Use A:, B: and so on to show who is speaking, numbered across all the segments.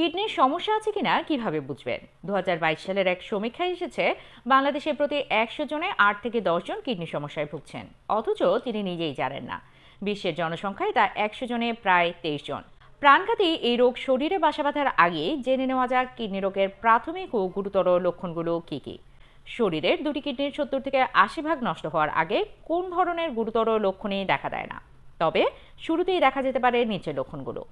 A: কিডনির সমস্যা আছে কিনা কীভাবে বুঝবেন? দুহাজার বাইশ সালের এক সমীক্ষায় এসেছে বাংলাদেশে প্রতি একশো জনে আট থেকে দশ জন কিডনি সমস্যায় ভুগছেন। অথচ তিনি নিজেই জানেন না। বিশ্বের জনসংখ্যায় তা একশো জনে প্রায় তেইশ জন। প্রাণঘাতী এই রোগ শরীরে বাসা বাঁধার আগে জেনে নেওয়া যাক কিডনি রোগের প্রাথমিক ও গুরুতর লক্ষণগুলো কী কী। শরীরের দুটি কিডনির সত্তর থেকে আশি ভাগ নষ্ট হওয়ার আগে কোন ধরনের গুরুতর লক্ষণই দেখা দেয় না। তবে শুরুতেই দেখা যেতে পারে নিচের লক্ষণগুলো।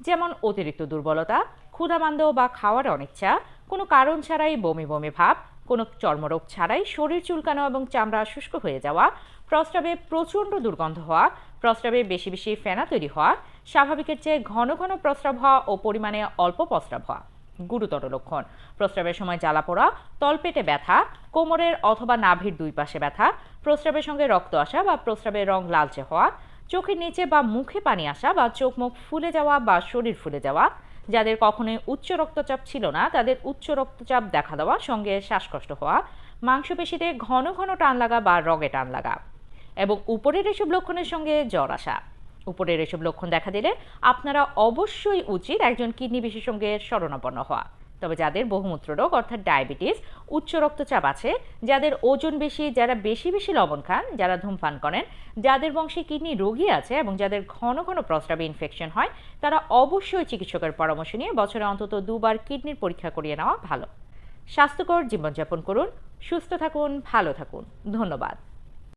A: যেমন অতিরিক্ত দুর্বলতা, ক্ষুধামান্দ বা খাওয়ার অনিচ্ছা, কোনো কারণ ছাড়াই বমি বমি ভাব, কোনো চর্মরোগ ছাড়াই শরীর চুলকানো এবং চামড়া শুষ্ক হয়ে যাওয়া, প্রস্রাবে প্রচণ্ড দুর্গন্ধ হওয়া, প্রস্রাবে বেশি বেশি ফেনা তৈরি হওয়া, স্বাভাবিকের চেয়ে ঘন ঘন প্রস্রাব হওয়া ও পরিমাণে অল্প প্রস্রাব হওয়া। গুরুতর লক্ষণ, প্রস্রাবের সময় জ্বালা পোড়া, তলপেটে ব্যথা, কোমরের অথবা নাভির দুই পাশে ব্যথা, প্রস্রাবের সঙ্গে রক্ত আসা বা প্রস্রাবের রং লালচে হওয়া চোখের নিচে বা মুখে পানি আসা বা চোখ মুখ ফুলে যাওয়া বা শরীর ফুলে যাওয়া, যাদের কখনোই উচ্চ রক্তচাপ ছিল না, তাদের উচ্চ রক্তচাপ দেখা দেওয়া, সঙ্গে শ্বাসকষ্ট হওয়া, মাংসপেশিতে ঘন ঘন টান লাগা বা রগে টান লাগা এবং উপরের এসব লক্ষণের সঙ্গে জ্বর আসা। উপরের এসব লক্ষণ দেখা দিলে আপনারা অবশ্যই উচিত একজন কিডনি বিশেষজ্ঞের শরণাপন্ন হওয়া। তবে যাদের বহুমূত্র রোগ, অর্থাৎ ডায়াবেটিস, উচ্চ রক্তচাপ আছে, যাদের ওজন বেশি, যারা বেশি বেশি লবণ খান, যারা ধূমপান করেন, যাদের বংশে কিডনি রোগী আছে এবং যাদের ঘন ঘন প্রস্রাবে ইনফেকশন হয়, তারা অবশ্যই চিকিৎসকের পরামর্শ নিয়ে বছরে অন্তত দুবার কিডনির পরীক্ষা করিয়ে নেওয়া ভালো। স্বাস্থ্যকর জীবনযাপন করুন, সুস্থ থাকুন, ভালো থাকুন। ধন্যবাদ।